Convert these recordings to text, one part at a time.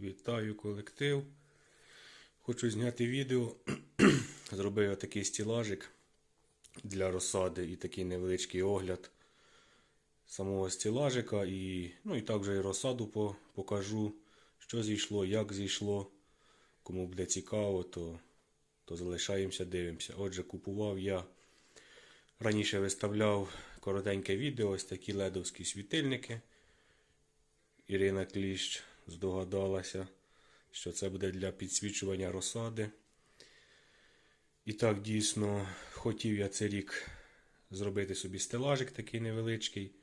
Вітаю колектив. Хочу зняти відео. Зробив такий стілажик для розсади і такий невеличкий огляд самого стілажика. І, ну, і також і розсаду по- покажу, що зійшло, як зійшло. Кому буде цікаво, то, то залишаємося, дивимося. Отже, купував я раніше виставляв коротеньке відео, ось такі ледовські світильники. Ірина Кліщ здогадалася, що це буде для підсвічування розсади. І так, дійсно, хотів я цей рік зробити собі стелажик такий невеличкий,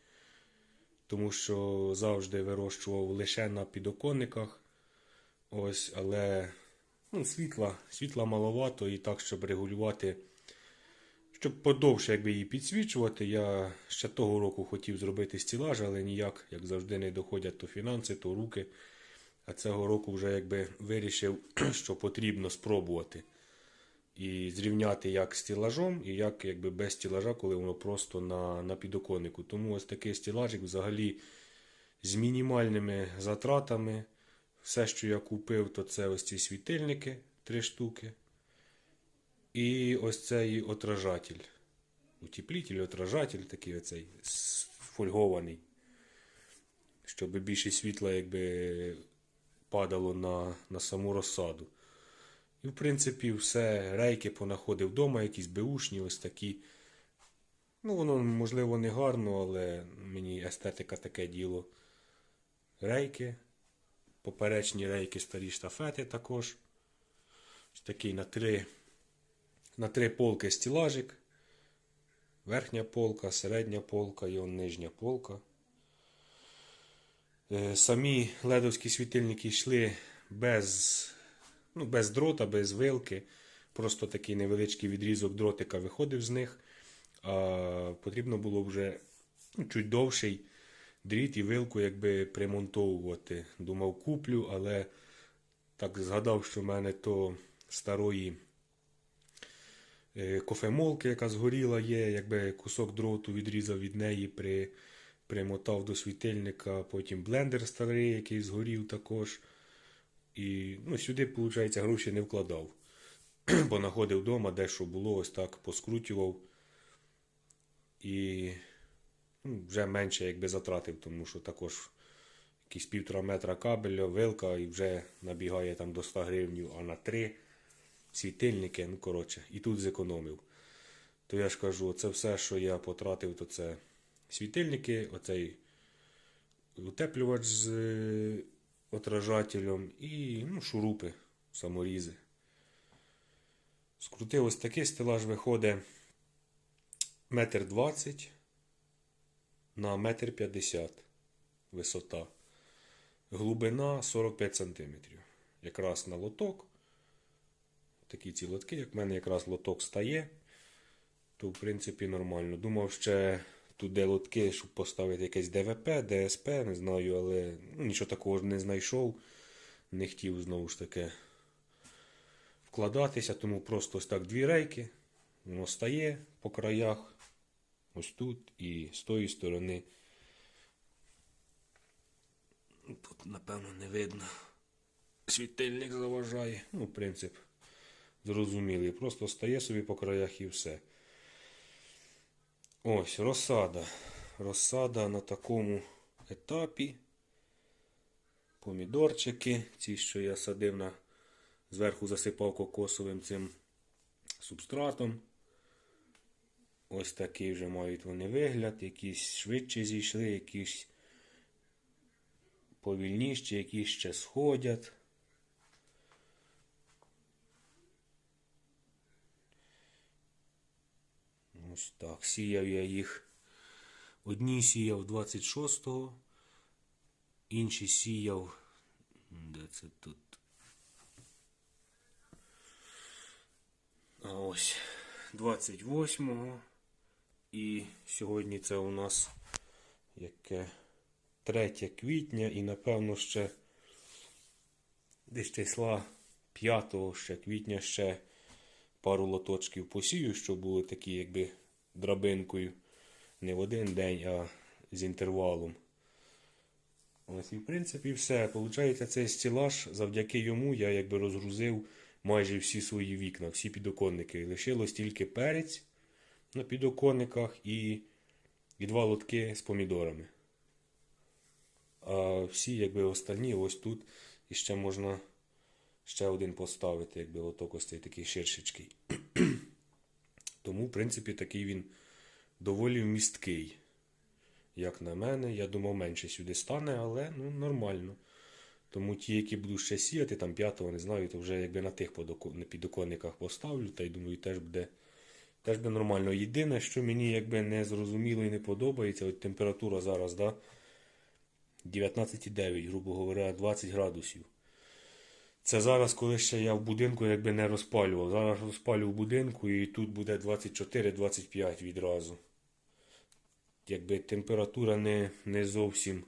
тому що завжди вирощував лише на підоконниках. Ось, але ну, світла, світла маловато і так, щоб регулювати. Щоб подовше якби її підсвічувати, я ще того року хотів зробити стілаж, але ніяк, як завжди, не доходять то фінанси, то руки. А цього року вже якби вирішив, що потрібно спробувати. І зрівняти як з стілажом, і як якби без стілажа, коли воно просто на, на підоконнику. Тому ось такий стілажик взагалі з мінімальними затратами. Все, що я купив, то це ось ці світильники, три штуки. І ось цей отражатель. Утеплитель, отражатель такий оцей фольгований. Щоб більше світла якби падало на, на саму розсаду. І, в принципі, все рейки понаходив вдома, якісь беушні, ось такі. Ну, воно, можливо, не гарно, але мені естетика таке діло. Рейки. Поперечні рейки старі штафети також. Ось такий на три на три полки стілажик. Верхня полка, середня полка і нижня полка. Е, Самі ледовські світильники йшли без, ну, без дрота, без вилки. Просто такий невеличкий відрізок дротика виходив з них. А потрібно було вже ну, чуть довший дріт і вилку якби примонтовувати. Думав, куплю, але так згадав, що в мене то старої е, кофемолки, яка згоріла є, якби кусок дроту відрізав від неї, при, примотав до світильника, потім блендер старий, який згорів також. І ну, сюди, виходить, гроші не вкладав. Бо знаходив вдома, де що було, ось так поскрутював. І ну, вже менше якби затратив, тому що також якісь півтора метра кабеля, вилка і вже набігає там до 100 гривень, а на 3 світильники, ну коротше, і тут зекономив. То я ж кажу, це все, що я потратив, то це світильники, оцей утеплювач з е, отражателем і ну, шурупи, саморізи. Скрутив ось такий стелаж виходить метр двадцять на метр п'ятдесят висота. Глибина 45 см. Якраз на лоток. Такі ці лотки, як в мене якраз лоток стає, то в принципі нормально. Думав ще тут де лотки, щоб поставити якесь ДВП, ДСП, не знаю, але ну, нічого такого не знайшов. Не хотів знову ж таки вкладатися, тому просто ось так дві рейки. Воно стає по краях. Ось тут і з тої сторони. Тут, напевно, не видно. Світильник заважає. Ну, принцип зрозумілий. Просто стає собі по краях і все. Ось, розсада. Розсада на такому етапі. Помідорчики. Ці, що я садив на зверху засипав кокосовим цим субстратом. Ось такий вже мають вони вигляд. Якісь швидше зійшли, якісь повільніші, якісь ще сходять. Ось так. Сіяв я їх. Одні сіяв 26-го, інші сіяв. Де це тут? А ось 28-го. І сьогодні це у нас яке 3 квітня і напевно ще десь числа 5 ще квітня ще пару лоточків посію, щоб були такі якби драбинкою не в один день, а з інтервалом. Ось і в принципі все. Получається, цей стілаж, завдяки йому я якби розгрузив майже всі свої вікна, всі підоконники. Лишилось тільки перець на підоконниках і, і два лотки з помідорами. А всі, якби останні, ось тут. І ще можна ще один поставити, якби лоток ось такий ширшечкий. Тому, в принципі, такий він доволі вмісткий. Як на мене, я думав, менше сюди стане, але ну, нормально. Тому ті, які буду ще сіяти, там п'ятого, не знаю, то вже якби на тих підоконниках поставлю, та й думаю, теж буде, теж буде нормально. Єдине, що мені якби не зрозуміло і не подобається, от температура зараз, да, 19,9, грубо говоря, 20 градусів. Це зараз, коли ще я в будинку якби не розпалював. Зараз розпалю в будинку і тут буде 24-25 відразу. Якби температура не, не зовсім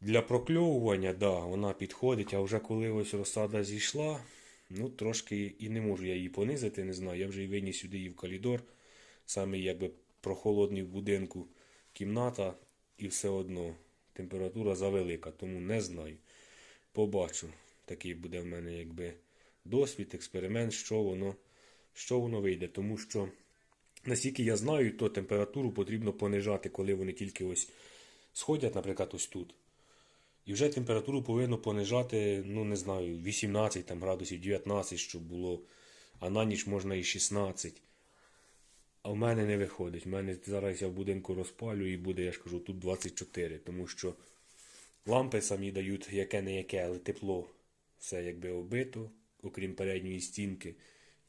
для прокльовування, да, вона підходить, а вже коли ось розсада зійшла, ну трошки і не можу я її понизити, не знаю. Я вже і виніс сюди її в коридор, саме якби прохолодний в будинку кімната, і все одно температура завелика, тому не знаю. Побачу. Такий буде в мене якби досвід, експеримент, що воно, що воно вийде. Тому що, наскільки я знаю, то температуру потрібно понижати, коли вони тільки ось сходять, наприклад, ось тут. І вже температуру повинно понижати, ну не знаю, 18 там, градусів, 19, щоб було, а на ніч можна і 16. А в мене не виходить. В мене зараз я в будинку розпалю і буде, я ж кажу, тут 24, тому що лампи самі дають яке не яке, але тепло. Все якби оббито, окрім передньої стінки.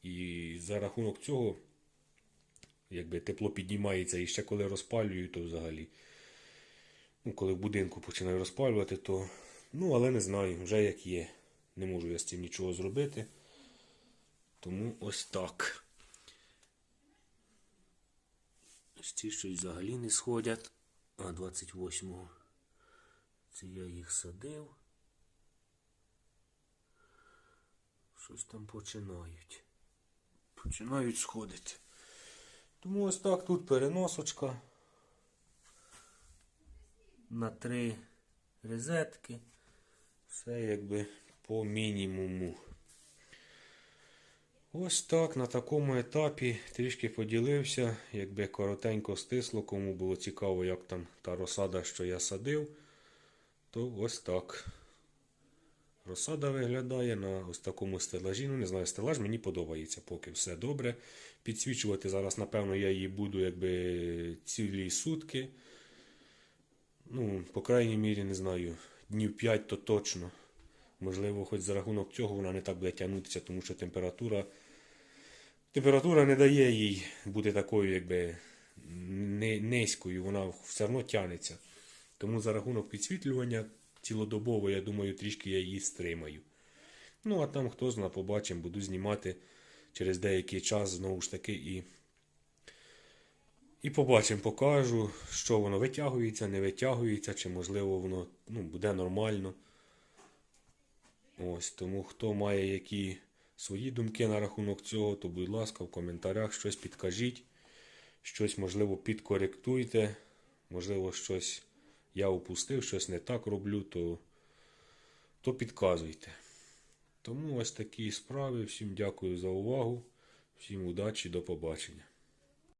І за рахунок цього, якби тепло піднімається і ще коли розпалюю, то взагалі. Ну, коли в будинку починаю розпалювати, то. Ну, але не знаю, вже як є. Не можу я з цим нічого зробити. Тому ось так. Ось ці щось взагалі не сходять. А 28-го. Це я їх садив. Щось там починають. Починають сходити. Тому ось так тут переносочка на три розетки. Все якби по мінімуму. Ось так на такому етапі трішки поділився, якби коротенько стисло, кому було цікаво, як там та розсада, що я садив, то ось так. Розсада виглядає на ось такому стелажі. Ну, не знаю, стелаж мені подобається, поки все добре. Підсвічувати зараз, напевно, я її буду якби цілі сутки. Ну, по крайній мірі, не знаю, днів 5 то точно. Можливо, хоч за рахунок цього вона не так буде тягнутися, тому що температура. Температура не дає їй бути такою, якби низькою, вона все одно тягнеться. Тому за рахунок підсвітлювання цілодобово, я думаю, трішки я її стримаю. Ну, а там хто зна, побачимо, буду знімати через деякий час знову ж таки і. І побачимо, покажу, що воно витягується, не витягується, чи можливо воно ну, буде нормально. Ось, тому хто має які свої думки на рахунок цього, то будь ласка, в коментарях щось підкажіть, щось, можливо, підкоректуйте, можливо, щось я упустив, щось не так роблю, то, то підказуйте. Тому ось такі справи. Всім дякую за увагу, всім удачі, до побачення.